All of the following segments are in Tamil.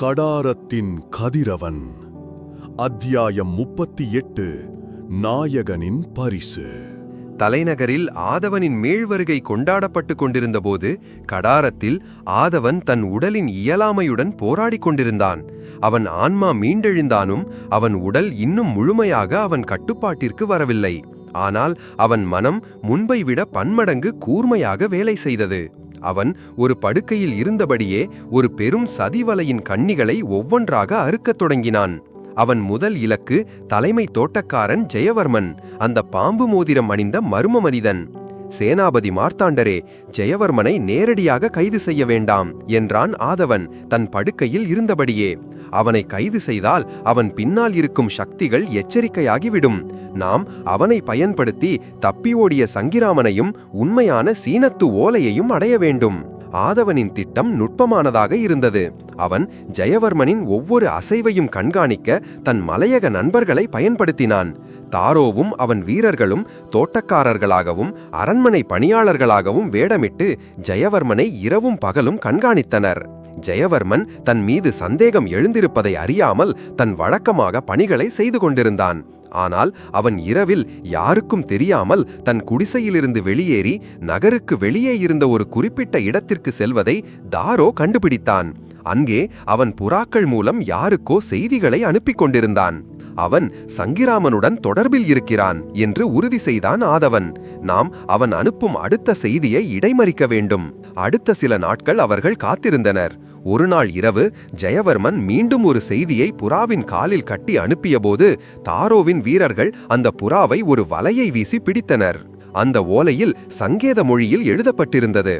கடாரத்தின் கதிரவன். அத்தியாயம் முப்பத்தி எட்டு நாயகனின் பரிசு. தலைநகரில் ஆதவனின் மீள்வருகை கொண்டாடப்பட்டுக் கொண்டிருந்தபோது கடாரத்தில் ஆதவன் தன் உடலின் இயலாமையுடன் போராடிக் கொண்டிருந்தான். அவன் ஆன்மா மீண்டெழுந்தானும் அவன் உடல் இன்னும் முழுமையாக அவன் கட்டுப்பாட்டிற்கு வரவில்லை. ஆனால் அவன் மனம் முன்பை விட பன்மடங்கு கூர்மையாக வேலை செய்தது. அவன் ஒரு படுக்கையில் இருந்தபடியே ஒரு பெரும் சதிவலையின் கண்ணிகளை ஒவ்வொன்றாக அறுக்கத் தொடங்கினான். அவன் முதல் இலக்கு தலைமை தோட்டக்காரன் ஜெயவர்மன் அந்த பாம்பு மோதிரம் அணிந்த மர்ம மனிதன் சேனாபதி மார்த்தாண்டரே ஜெயவர்மனை நேரடியாக கைது செய்ய வேண்டாம் என்றான் ஆதவன் தன் படுக்கையில் இருந்தபடியே. அவனை கைது செய்தால் அவன் பின்னால் இருக்கும் சக்திகள் எச்சரிக்கையாகிவிடும். நாம் அவனை பயன்படுத்தி தப்பி ஓடிய சங்கிராமனையும் உண்மையான சீனத்து ஓலையையும் அடைய வேண்டும். ஆதவனின் திட்டம் நுட்பமானதாக இருந்தது. அவன் ஜெயவர்மனின் ஒவ்வொரு அசைவையும் கண்காணிக்க தன் மலையக நண்பர்களை பயன்படுத்தினான். தாரோவும் அவன் வீரர்களும் தோட்டக்காரர்களாகவும் அரண்மனை பணியாளர்களாகவும் வேடமிட்டு ஜெயவர்மனை இரவும் பகலும் கண்காணித்தனர். ஜெயவர்மன் தன் மீது சந்தேகம் எழுந்திருப்பதை அறியாமல் தன் வழக்கமாக பணிகளை செய்து கொண்டிருந்தான். ஆனால் அவன் இரவில் யாருக்கும் தெரியாமல் தன் குடிசையிலிருந்து வெளியேறி நகருக்கு வெளியே இருந்த ஒரு குறிப்பிட்ட இடத்திற்கு செல்வதை தாரோ கண்டுபிடித்தான். அங்கே அவன் புறாக்கள் மூலம் யாருக்கோ செய்திகளை அனுப்பிக் கொண்டிருந்தான். அவன் சங்கிராமனுடன் தொடர்பில் இருக்கிறான் என்று உறுதி செய்தான் ஆதவன். நாம் அவன் அனுப்பும் அடுத்த செய்தியை இடைமறிக்க வேண்டும். அடுத்த சில நாட்கள் அவர்கள் காத்திருந்தனர். ஒரு நாள் இரவு ஜெயவர்மன் மீண்டும் ஒரு செய்தியை புறாவின் காலில் கட்டி அனுப்பியபோது தாரோவின் வீரர்கள் அந்த புறாவை ஒரு வலையை வீசி பிடித்தனர். அந்த ஓலையில் சங்கேத மொழியில் எழுதப்பட்டிருந்தது.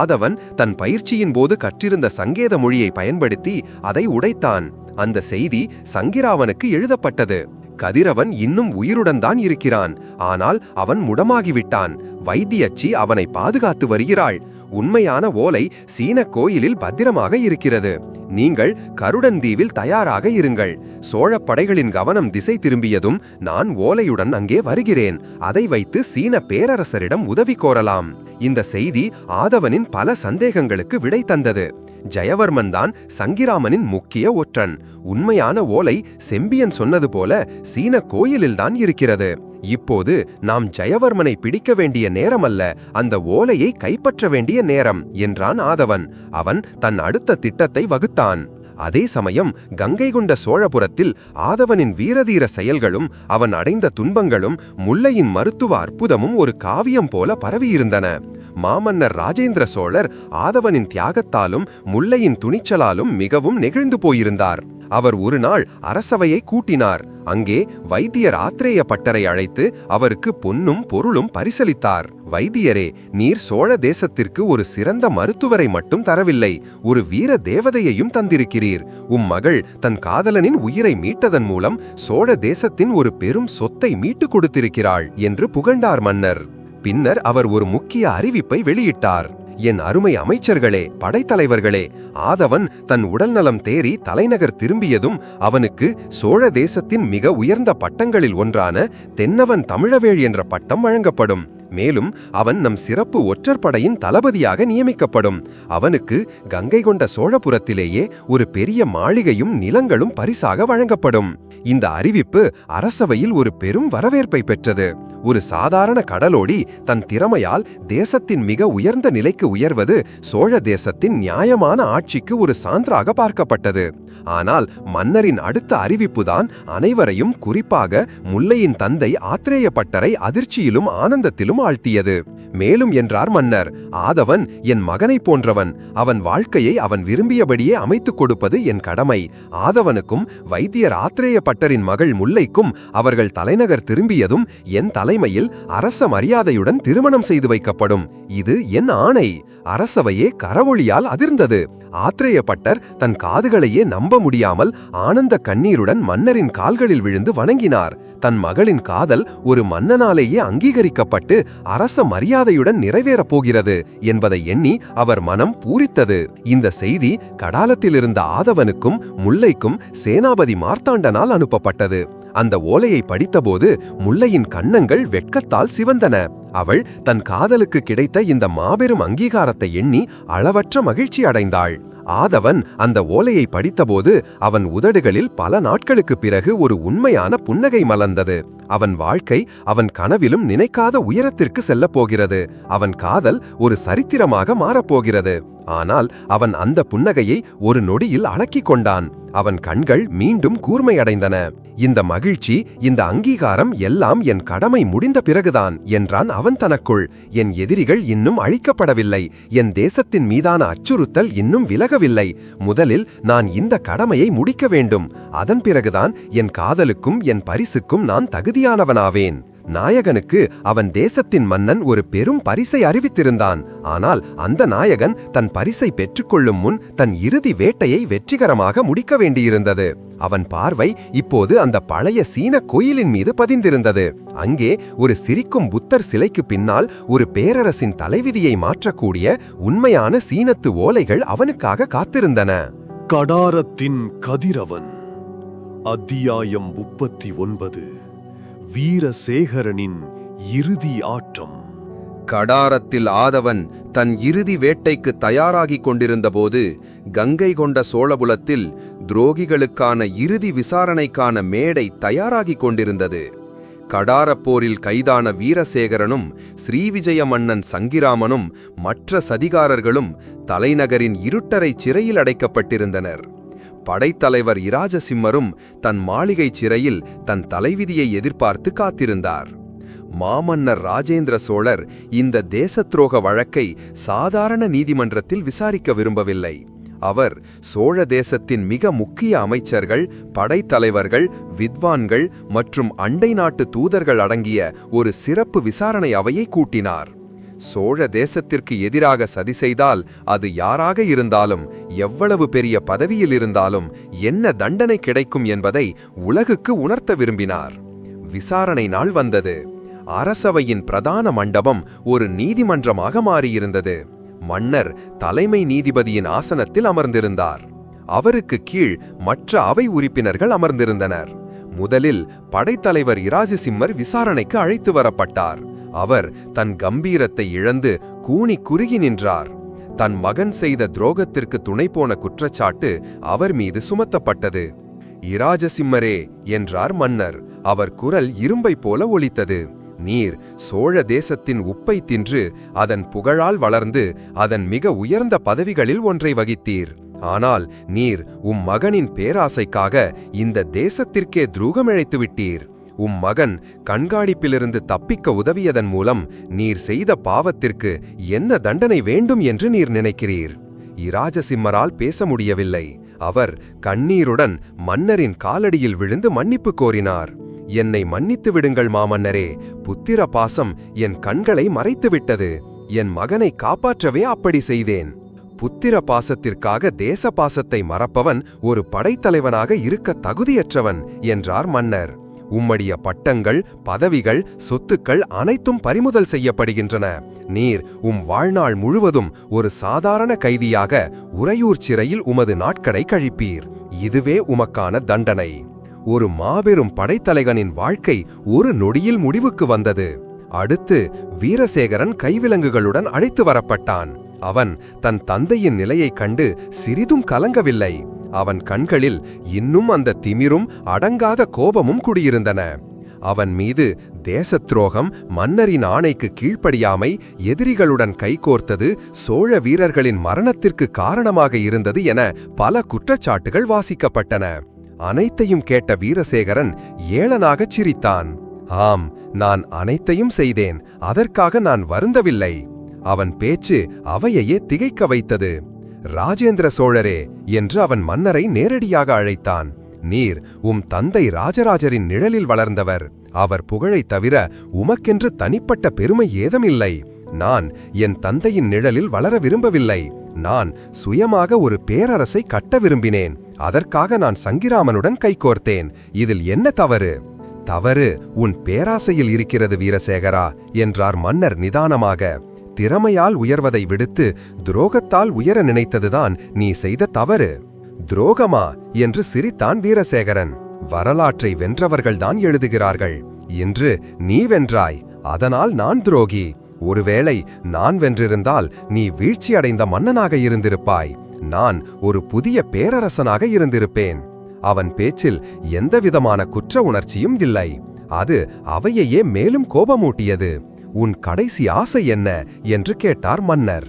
ஆதவன் தன் பயிற்சியின் போது கற்றிருந்த சங்கேத மொழியை பயன்படுத்தி அதை உடைத்தான். அந்த செய்தி சங்கிராவனுக்கு எழுதப்பட்டது. கதிரவன் இன்னும் உயிருடன் தான் இருக்கிறான். ஆனால் அவன் முடமாகிவிட்டான். வைத்தியச்சி அவனை பாதுகாத்து வருகிறாள். உண்மையான ஓலை சீன கோயிலில் பத்திரமாக இருக்கிறது. நீங்கள் கருடன் தீவில் தயாராக இருங்கள். சோழ படைகளின் கவனம் திசை திரும்பியதும் நான் ஓலையுடன் அங்கே வருகிறேன். அதை வைத்து சீன பேரரசரிடம் உதவி கோரலாம். இந்த செய்தி ஆதவனின் பல சந்தேகங்களுக்கு விடை தந்தது. ஜெயவர்மன் தான் சங்கிராமனின் முக்கிய ஒற்றன். உண்மையான ஓலை செம்பியன் சொன்னது போல சீன கோயிலில்தான் இருக்கிறது. இப்போது நாம் ஜெயவர்மனை பிடிக்க வேண்டிய நேரமல்ல அந்த ஓலையை கைப்பற்ற வேண்டிய நேரம் என்றான் ஆதவன். அவன் தன் அடுத்த திட்டத்தை வகுத்தான். அதே சமயம் கங்கை கொண்ட சோழபுரத்தில் ஆதவனின் வீரதீர செயல்களும் அவன் அடைந்த துன்பங்களும் முல்லையின் மருத்துவ அற்புதமும் ஒரு காவியம் போல பரவியிருந்தன. மாமன்னர் ராஜேந்திர சோழர் ஆதவனின் தியாகத்தாலும் முல்லையின் துணிச்சலாலும் மிகவும் நெகிழ்ந்து போயிருந்தார். அவர் ஒரு நாள் அரசவையை கூட்டினார். அங்கே வைத்தியர் ஆத்திரேய பட்டரை அழைத்து அவருக்கு பொன்னும் பொருளும் பரிசளித்தார். வைத்தியரே நீர் சோழ தேசத்திற்கு ஒரு சிறந்த மருத்துவரை மட்டும் தரவில்லை ஒரு வீர தேவதையையும் தந்திருக்கிறீர். உம் மகள் தன் காதலனின் உயிரை மீட்டதன் மூலம் சோழ தேசத்தின் ஒரு பெரும் சொத்தை மீட்டுக் கொடுத்திருக்கிறாள் என்று புகழ்ந்தார் மன்னர். பின்னர் அவர் ஒரு முக்கிய அறிவிப்பை வெளியிட்டார். என் அருமை அமைச்சர்களே படைத்தலைவர்களே ஆதவன் தன் உடல்நலம் தேறி தலைநகர் திரும்பியதும் அவனுக்கு சோழ தேசத்தின் மிக உயர்ந்த பட்டங்களில் ஒன்றான தென்னவன் தமிழவேள் என்ற பட்டம் வழங்கப்படும். மேலும் அவன் நம் சிறப்பு ஒற்றற்படையின் தளபதியாக நியமிக்கப்படும். அவனுக்கு கங்கை கொண்ட சோழபுரத்திலேயே ஒரு பெரிய மாளிகையும் நிலங்களும் பரிசாக வழங்கப்படும். இந்த அறிவிப்பு அரசவையில் ஒரு பெரும் வரவேற்பை பெற்றது. ஒரு சாதாரண கடலோடி தன் திறமையால் தேசத்தின் மிக உயர்ந்த நிலைக்கு உயர்வது சோழ தேசத்தின் நியாயமான ஆட்சிக்கு ஒரு சான்றாக பார்க்கப்பட்டது. ஆனால் மன்னரின் அடுத்த அறிவிப்புதான் அனைவரையும் குறிப்பாக முல்லையின் தந்தை ஆத்திரேயப்பட்டரை அதிர்ச்சியிலும் ஆனந்தத்திலும் ஆழ்த்தியது மேலும் என்றார் மன்னர் ஆதவன் என் மகனைப் போன்றவன். அவன் வாழ்க்கையை அவன் விரும்பியபடியே அமைத்துக் கொடுப்பது என் கடமை. ஆதவனுக்கும் வைத்தியர் ஆத்திரேயப்பட்டரின் மகள் முல்லைக்கும் அவர்கள் தலைநகர் திரும்பியதும் என் தலைமையில் அரச மரியாதையுடன் திருமணம் செய்து வைக்கப்படும். இது என் ஆணை. அரசவையே கரவொளியால் அதிர்ந்தது. ஆத்திரேய பட்டர் தன் காதுகளையே நம்ப முடியாமல் ஆனந்த கண்ணீருடன் மன்னரின் கால்களில் விழுந்து வணங்கினார். தன் மகளின் காதல் ஒரு மன்னனாலேயே அங்கீகரிக்கப்பட்டு அரச மரியாதையுடன் நிறைவேறப் போகிறது என்பதை எண்ணி அவர் மனம் பூரித்தது. இந்த செய்தி கடாலத்திலிருந்த ஆதவனுக்கும் முல்லைக்கும் சேனாபதி மார்த்தாண்டனால் அனுப்பப்பட்டது. அந்த ஓலையை படித்தபோது முல்லையின் கன்னங்கள் வெட்கத்தால் சிவந்தன. அவள் தன் காதலுக்கு கிடைத்த இந்த மாபெரும் அங்கீகாரத்தை எண்ணி அளவற்ற மகிழ்ச்சி அடைந்தாள். ஆதவன் அந்த ஓலையை படித்தபோது அவன் உதடுகளில் பல நாட்களுக்குப் பிறகு ஒரு உண்மையான புன்னகை மலர்ந்தது. அவன் வாழ்க்கை அவன் கனவிலும் நினைக்காத உயரத்திற்கு செல்லப் போகிறது. அவன் காதல் ஒரு சரித்திரமாக மாறப்போகிறது ஆனால் அவன் அந்த புன்னகையை ஒரு நொடியில் அடக்கிக் கொண்டான் அவன் கண்கள் மீண்டும் கூர்மையடைந்தன. இந்த மகிழ்ச்சி இந்த அங்கீகாரம் எல்லாம் என் கடமை முடிந்த பிறகுதான் என்றான் அவன் தனக்குள். என் எதிரிகள் இன்னும் அழிக்கப்படவில்லை. என் தேசத்தின் மீதான அச்சுறுத்தல் இன்னும் விலகவில்லை. முதலில் நான் இந்த கடமையை முடிக்க வேண்டும். அதன் பிறகுதான் என் காதலுக்கும் என் பரிசுக்கும் நான் தகுதியானவனாவேன். நாயகனுக்கு அவன் தேசத்தின் மன்னன் ஒரு பெரும் பரிசை அறிவித்திருந்தான். ஆனால் அந்த நாயகன் தன் பரிசை பெற்றுக்கொள்ளும் முன் தன் இறுதி வேட்டையை வெற்றிகரமாக முடிக்க வேண்டியிருந்தது. அவன் பார்வை இப்போது அந்த பழைய சீன கோயிலின் மீது பதிந்திருந்தது. அங்கே ஒரு சிரிக்கும் புத்தர் சிலைக்கு பின்னால் ஒரு பேரரசின் தலைவிதியை மாற்றக்கூடிய உண்மையான சீனத்து ஓலைகள் அவனுக்காக காத்திருந்தன. கடாரத்தின் கதிரவன் அத்தியாயம் முப்பத்தி ஒன்பது. வீரசேகரனின் இறுதி ஆட்டம். கடாரத்தில் ஆதவன் தன் இறுதி வேட்டைக்கு தயாராகிக் கொண்டிருந்தபோது கங்கை கொண்ட சோழபுலத்தில் துரோகிகளுக்கான இறுதி விசாரணைக்கான மேடை தயாராகிக் கொண்டிருந்தது. கடாரப்போரில் கைதான வீரசேகரனும் ஸ்ரீவிஜய மன்னன் சங்கிராமனும் மற்ற சதிகாரர்களும் தலைநகரின் இருட்டரை சிறையில் அடைக்கப்பட்டிருந்தனர். படைத்தலைவர் இராஜசிம்மரும் தன் மாளிகை சிறையில் தன் தலைவிதியை எதிர்பார்த்து காத்திருந்தார். மாமன்னர் ராஜேந்திர சோழர் இந்த தேசத்ரோக வழக்கை சாதாரண நீதிமன்றத்தில் விசாரிக்க விரும்பவில்லை. அவர் சோழ தேசத்தின் மிக முக்கிய அமைச்சர்கள் படைத்தலைவர்கள் வித்வான்கள் மற்றும் அண்டை நாட்டு தூதர்கள் அடங்கிய ஒரு சிறப்பு விசாரணை அவையை கூட்டினார். சோழ தேசத்திற்கு எதிராக சதி செய்தால் அது யாராக இருந்தாலும் எவ்வளவு பெரிய பதவியில் இருந்தாலும் என்ன தண்டனை கிடைக்கும் என்பதை உலகுக்கு உணர்த்த விரும்பினார். விசாரணை நாள் வந்தது. அரசவையின் பிரதான மண்டபம் ஒரு நீதிமன்றமாக மாறியிருந்தது. மன்னர் தலைமை நீதிபதியின் ஆசனத்தில் அமர்ந்திருந்தார். அவருக்கு கீழ் மற்ற அவை உறுப்பினர்கள் அமர்ந்திருந்தனர். முதலில் படைத்தலைவர் இராஜசிம்மர் விசாரணைக்கு அழைத்து வரப்பட்டார். அவர் தன் கம்பீரத்தை இழந்து கூனி குறுகி நின்றார். தன் மகன் செய்த துரோகத்திற்கு துணை போன குற்றச்சாட்டு அவர் மீது சுமத்தப்பட்டது. இராஜசிம்மரே என்றார் மன்னர். அவர் குரல் இரும்பை போல ஒலித்தது. நீர் சோழ தேசத்தின் உப்பை தின்று அதன் புகழால் வளர்ந்து அதன் மிக உயர்ந்த பதவிகளில் ஒன்றை வகித்தீர். ஆனால் நீர் உம் மகனின் பேராசைக்காக இந்த தேசத்திற்கே துரூகமிழைத்து விட்டீர் உம் மகன் கண்காணிப்பிலிருந்து தப்பிக்க உதவியதன் மூலம் நீர் செய்த பாவத்திற்கு என்ன தண்டனை வேண்டும் என்று நீர் நினைக்கிறீர். இராஜசிம்மரால் பேச முடியவில்லை. அவர் கண்ணீருடன் மன்னரின் காலடியில் விழுந்து மன்னிப்பு கோரினார். என்னை மன்னித்து விடுங்கள் மாமன்னரே புத்திர பாசம் என் கண்களை மறைத்துவிட்டது. என் மகனை காப்பாற்றவே அப்படி செய்தேன். புத்திர பாசத்திற்காக தேச பாசத்தை மறப்பவன் ஒரு படைத்தலைவனாக இருக்க தகுதியற்றவன் என்றார் மன்னர். உம்முடைய பட்டங்கள் பதவிகள் சொத்துக்கள் அனைத்தும் பறிமுதல் செய்யப்படுகின்றன. நீர் உம் வாழ்நாள் முழுவதும் ஒரு சாதாரண கைதியாக உறையூர் சிறையில் உமது நாட்களை கழிப்பீர். இதுவே உமக்கான தண்டனை. ஒரு மாபெரும் படைத்தலைகனின் வாழ்க்கை ஒரு நொடியில் முடிவுக்கு வந்தது. அடுத்து வீரசேகரன் கைவிலங்குகளுடன் அழைத்து வரப்பட்டான். அவன் தன் தந்தையின் நிலையைக் கண்டு சிறிதும் கலங்கவில்லை. அவன் கண்களில் இன்னும் அந்த திமிரும் அடங்காத கோபமும் குடியிருந்தன. அவன் மீது தேசத்ரோகம் மன்னரின் ஆணைக்கு கீழ்ப்படியாமை எதிரிகளுடன் கைகோர்த்தது சோழ வீரர்களின் மரணத்திற்கு காரணமாக இருந்தது என பல குற்றச்சாட்டுகள் வாசிக்கப்பட்டன. அனைத்தையும் கேட்ட வீரசேகரன் ஏளனாகச் சிரித்தான். ஆம் நான் அனைத்தையும் செய்தேன். அதற்காக நான் வருந்தவில்லை. அவன் பேச்சு அவையையே திகைக்க வைத்தது. ராஜேந்திர சோழரே என்று அவன் மன்னரை நேரடியாக அழைத்தான். நீர் உம் தந்தை ராஜராஜரின் நிழலில் வளர்ந்தவர். அவர் புகழைத் தவிர உமக்கென்று தனிப்பட்ட பெருமை ஏதுமில்லை. நான் என் தந்தையின் நிழலில் வளர விரும்பவில்லை. நான் சுயமாக ஒரு பேரரசை கட்ட விரும்பினேன். அதற்காக நான் சங்கிராமனுடன் கைகோர்த்தேன் இதில் என்ன தவறு? தவறு உன் பேராசையில் இருக்கிறது வீரசேகரா என்றார் மன்னர் நிதானமாக. திறமையால் உயர்வதை விடுத்து துரோகத்தால் உயர நினைத்ததுதான் நீ செய்த தவறு. துரோகமா? என்று சிரித்தான் வீரசேகரன். வரலாற்றை வென்றவர்கள்தான் எழுதுகிறார்கள். இன்று நீ வென்றாய். அதனால் நான் துரோகி. ஒருவேளை நான் வென்றிருந்தால் நீ வீழ்ச்சியடைந்த மன்னனாக இருந்திருப்பாய். நான் ஒரு புதிய பேரரசனாக இருந்திருப்பேன். அவன் பேச்சில் எந்தவிதமான குற்ற உணர்ச்சியும் இல்லை. அது அவையையே மேலும் கோபமூட்டியது. உன் கடைசி ஆசை என்ன? என்று கேட்டார் மன்னர்.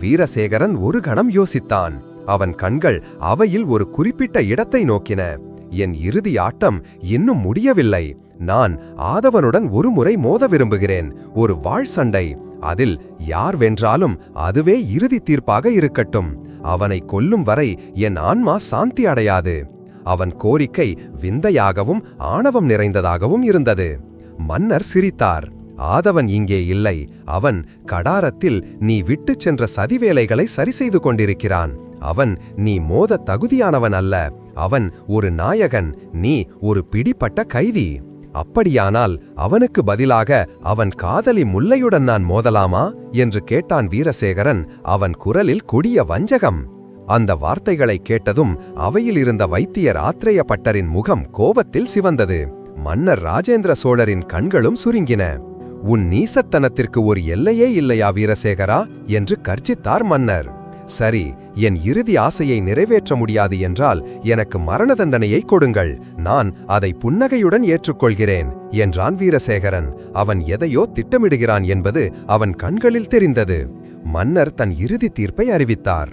வீரசேகரன் ஒரு கணம் யோசித்தான். அவன் கண்கள் அவையில் ஒரு குறிப்பிட்ட இடத்தை நோக்கின. என் இறுதி ஆட்டம் இன்னும் முடியவில்லை. நான் ஆதவனுடன் ஒரு முறை மோத விரும்புகிறேன். ஒரு வாழ் சண்டை. அதில் யார் வென்றாலும் அதுவே இறுதி தீர்ப்பாக இருக்கட்டும். அவனை கொல்லும் வரை என் ஆன்மா சாந்தி அடையாது. அவன் கோரிக்கை விந்தையாகவும் ஆணவம் நிறைந்ததாகவும் இருந்தது. மன்னர் சிரித்தார். ஆதவன் இங்கே இல்லை. அவன் கடாரத்தில் நீ விட்டுச் சென்ற சதிவேலைகளை சரி செய்து கொண்டிருக்கிறான். அவன் நீ மோத தகுதியானவன் அல்ல. அவன் ஒரு நாயகன் நீ ஒரு பிடிப்பட்ட கைதி. அப்படியானால் அவனுக்கு பதிலாக அவன் காதலி முல்லையுடன் நான் மோதலாமா? என்று கேட்டான் வீரசேகரன் அவன் குரலில் கொடிய வஞ்சகம். அந்த வார்த்தைகளை கேட்டதும் அவையில் இருந்த வைத்தியர் ஆத்ரேய பட்டரின் முகம் கோபத்தில் சிவந்தது. மன்னர் ராஜேந்திர சோழரின் கண்களும் சுருங்கின. உன் நீசத்தனத்திற்கு ஒரு எல்லையே இல்லையா வீரசேகரா? என்று கர்ச்சித்தார் மன்னர். சரி என் இறுதி ஆசையை நிறைவேற்ற முடியாது என்றால் எனக்கு மரண தண்டனையை கொடுங்கள். நான் அதை புன்னகையுடன் ஏற்றுக்கொள்கிறேன் என்றான் வீரசேகரன். அவன் எதையோ திட்டமிடுகிறான் என்பது அவன் கண்களில் தெரிந்தது. மன்னர் தன் இறுதி தீர்ப்பை அறிவித்தார்.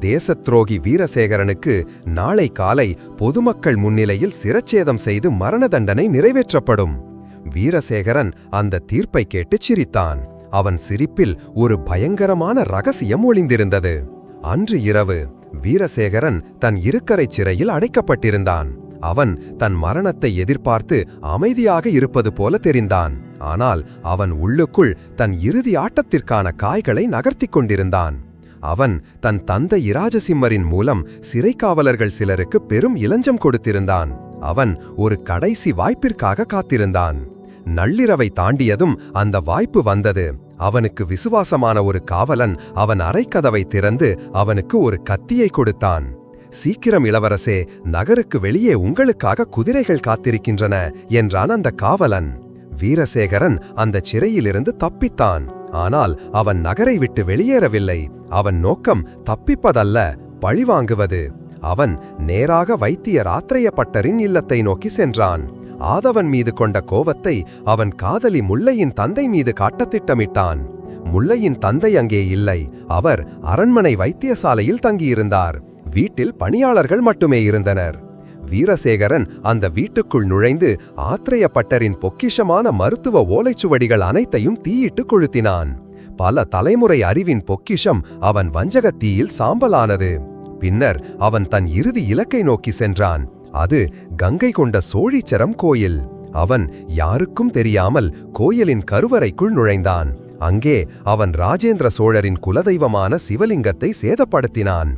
தேசத்ரோகி வீரசேகரனுக்கு நாளை காலை பொதுமக்கள் முன்னிலையில் சிரச்சேதம் செய்து மரண தண்டனை நிறைவேற்றப்படும். வீரசேகரன் அந்த தீர்ப்பை கேட்டுச் சிரித்தான். அவன் சிரிப்பில் ஒரு பயங்கரமான ரகசியம் ஒளிந்திருந்தது. அன்று இரவு வீரசேகரன் தன் இருக்கரை சிறையில் அடைக்கப்பட்டிருந்தான். அவன் தன் மரணத்தை எதிர்பார்த்து அமைதியாக இருப்பது போல தெரிந்தான். ஆனால் அவன் உள்ளுக்குள் தன் இறுதி ஆட்டத்திற்கான காய்களை நகர்த்திக் கொண்டிருந்தான். அவன் தன் தந்தை இராஜசிம்மரின் மூலம் சிறைக்காவலர்கள் சிலருக்கு பெரும் இளஞ்சம் கொடுத்திருந்தான். அவன் ஒரு கடைசி வாய்ப்பிற்காக காத்திருந்தான். நள்ளிரவை தாண்டியதும் அந்த வாய்ப்பு வந்தது. அவனுக்கு விசுவாசமான ஒரு காவலன் அவன் அரைக்கதவை திறந்து அவனுக்கு ஒரு கத்தியை கொடுத்தான். சீக்கிரம் இளவரசே நகருக்கு வெளியே உங்களுக்காக குதிரைகள் காத்திருக்கின்றன என்றான் அந்த காவலன். வீரசேகரன் அந்த சிறையிலிருந்து தப்பித்தான். ஆனால் அவன் நகரை விட்டு வெளியேறவில்லை. அவன் நோக்கம் தப்பிப்பதல்ல பழிவாங்குவது அவன் நேராக வைத்திய ராத்திரையப்பட்டரின் பட்டரின் இல்லத்தை நோக்கி சென்றான். ஆதவன் மீது கொண்ட கோவத்தை அவன் காதலி முல்லையின் தந்தை மீது காட்ட திட்டமிட்டான் முல்லையின் தந்தை அங்கே இல்லை. அவர் அரண்மனை வைத்தியசாலையில் தங்கியிருந்தார். வீட்டில் பணியாளர்கள் மட்டுமே இருந்தனர். வீரசேகரன் அந்த வீட்டுக்குள் நுழைந்து ஆத்திரையப்பட்டரின் பொக்கிஷமான மருத்துவ ஓலைச்சுவடிகள் அனைத்தையும் தீயிட்டு கொளுத்தினான். பல தலைமுறை அறிவின் பொக்கிஷம் அவன் வஞ்சகத் தீயில் சாம்பலானது. பின்னர் அவன் தன் இறுதி இலக்கை நோக்கி சென்றான். அது கங்கை கொண்ட சோழிச்சரம் கோயில். அவன் யாருக்கும் தெரியாமல் கோயிலின் கருவறைக்குள் நுழைந்தான். அங்கே அவன் ராஜேந்திர சோழரின் குலதெய்வமான சிவலிங்கத்தை சேதப்படுத்தினான்.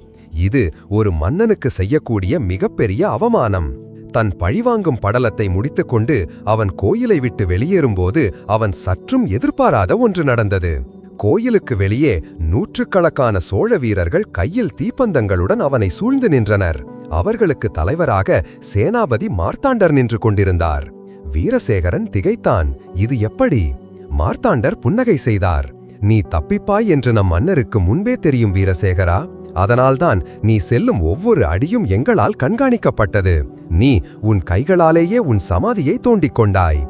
இது ஒரு மன்னனுக்கு செய்யக்கூடிய மிகப்பெரிய அவமானம். தன் பழிவாங்கும் படலத்தை முடித்துக்கொண்டு அவன் கோயிலை விட்டு வெளியேறும்போது அவன் சற்றும் எதிர்பாராத ஒன்று நடந்தது. கோயிலுக்கு வெளியே நூற்றுக்கணக்கான சோழ வீரர்கள் கையில் தீப்பந்தங்களுடன் அவனை சூழ்ந்து நின்றனர். அவர்களுக்கு தலைவராக சேனாபதி மார்த்தாண்டர் நின்று கொண்டிருந்தார். வீரசேகரன் திகைத்தான். இது எப்படி? மார்த்தாண்டர் புன்னகை செய்தார். நீ தப்பிப்பாய் என்று நம் மன்னருக்கு முன்பே தெரியும் வீரசேகரா. அதனால்தான் நீ செல்லும் ஒவ்வொரு அடியும் எங்களால் கண்காணிக்கப்பட்டது. நீ உன் கைகளாலேயே உன் சமாதியை தோண்டிக் கொண்டாய்.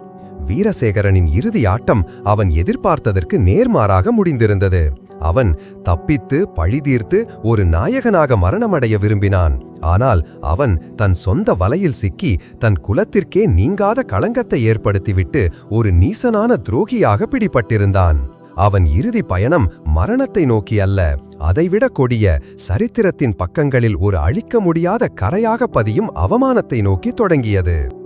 வீரசேகரனின் இறுதி ஆட்டம் அவன் எதிர்பார்த்ததற்கு நேர்மாறாக முடிந்திருந்தது. அவன் தப்பித்து பழிதீர்த்து ஒரு நாயகனாக மரணமடைய விரும்பினான். ஆனால் அவன் தன் சொந்த வலையில் சிக்கி தன் குலத்திற்கே நீங்காத களங்கத்தை ஏற்படுத்திவிட்டு ஒரு நீசனான துரோகியாக பிடிபட்டிருந்தான். அவன் இறுதி பயணம் மரணத்தை நோக்கி அல்ல அதைவிட கொடிய சரித்திரத்தின் பக்கங்களில் ஒரு அழிக்க முடியாத கரையாக பதியும் அவமானத்தை நோக்கி தொடங்கியது.